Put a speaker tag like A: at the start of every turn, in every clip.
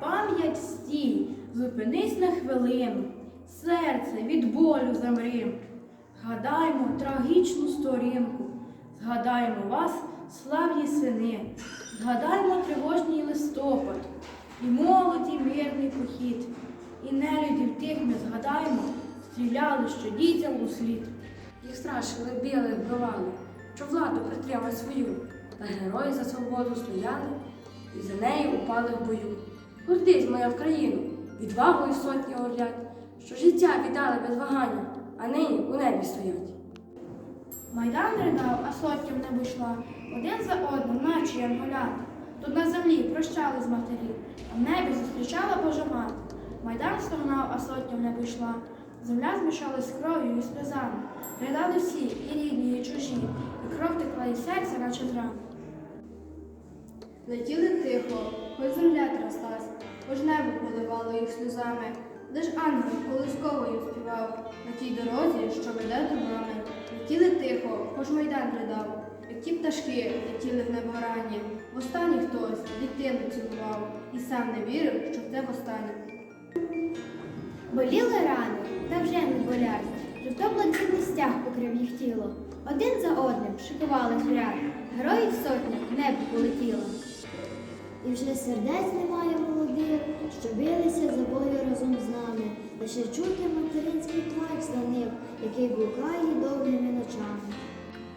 A: пам'ять стій, зупинись на хвилину, серце від болю замри. Згадаймо трагічну сторінку, згадаймо вас, славні сини, згадаймо тривожній листопад, і молоді мирний похід, і нелюдів тих ми згадаємо, стріляли, що дітям у слід.
B: Їх страшили, били, вбивали, що владу притримали свою, та герої за свободу стояли і за нею упали в бою. Гордись моя в країну, відвагою сотні орлять, що життя віддали без вагання, а нині у небі стоять.
A: Майдан ридав, а сотня в небо йшла, один за одним, наче янголята. Тут на землі прощали з матерів, а в небі зустрічала Божа мати. Майдан стогнав, а сотня в небо йшла. Земля змішалась з кров'ю і сльозами. Ридали всі, і рідні, і чужі, і кров текла із серця, наче з. Летіли тихо, хоч земля тряслась, хоч небо поливало їх сльозами. Лиш ангел колисковою співав на тій дорозі, що веде до мами. Летіли тихо, хоч майдан ридав, як ті пташки летіли в небо ранні. Востаннє хтось дитину цілував і сам не вірив, що це востаннє.
C: Боліли рани, та вже не болять. Жовто-блакитний стяг покрив їх тіло. Один за одним шикувались в ряд. Героїв небо полетіло. І вже сердець немає молодих, що билися за бою разом з нами. Лише чути материнський плач за них, який блукає довгими ночами.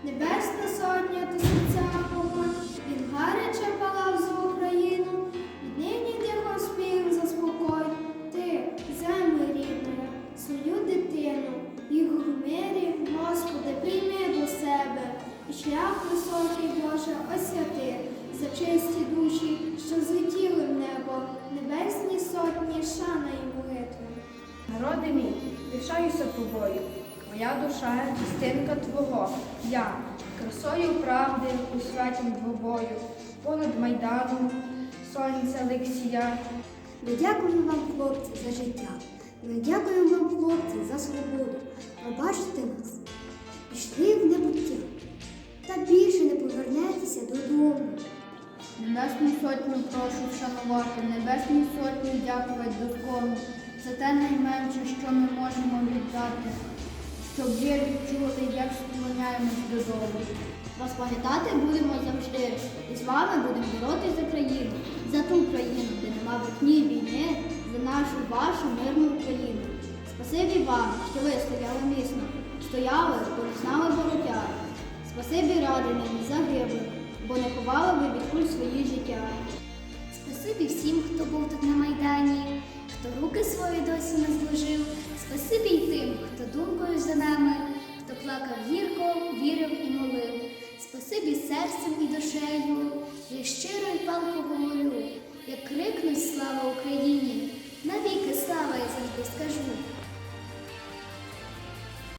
C: Небесна сотня до серця вогонь, він гаряче палав за Україну, віднині тихо спів заспокой. Ти, земле рідна, свою дитину, їх в Господи, прийми до себе, і шлях високий, Боже, освяти, за чисті душі, що злетіли в небо, небесні сотні, шана і молитви.
A: Народи мій, пишаюся тобою, моя душа частинка твого. Я красою правди у святім двобою, понад майданом сонця лексія.
C: Ми дякуємо вам, хлопці, за життя. Ми дякуємо вам, хлопці, за свободу. Пробачте нас. Пішли в небуття.
A: Небесну сотню прошу вшанувати, небесній сотні дякувати доскону за те найменше, що ми можемо віддати, щоб ви відчули, як склоняємось додому.
C: Вас пам'ятати будемо завжди. І з вами будемо боротися за країну, за ту країну, де нема вікні війни, за нашу вашу мирну Україну. Спасибі вам, що ви стояли міцно, стояли, поруч з нами боротяги. Спасибі раденим, загиблим, бо не ховали ви від куль свої життя.
D: Спасибі всім, хто був тут на Майдані, хто руки свої досі не зложив. Спасибі й тим, хто думкою за нами, хто плакав гірко, вірив і молив. Спасибі серцем і душею, я щиро й палко говорю, як крикнуть слава Україні, навіки слава я завжди скажу.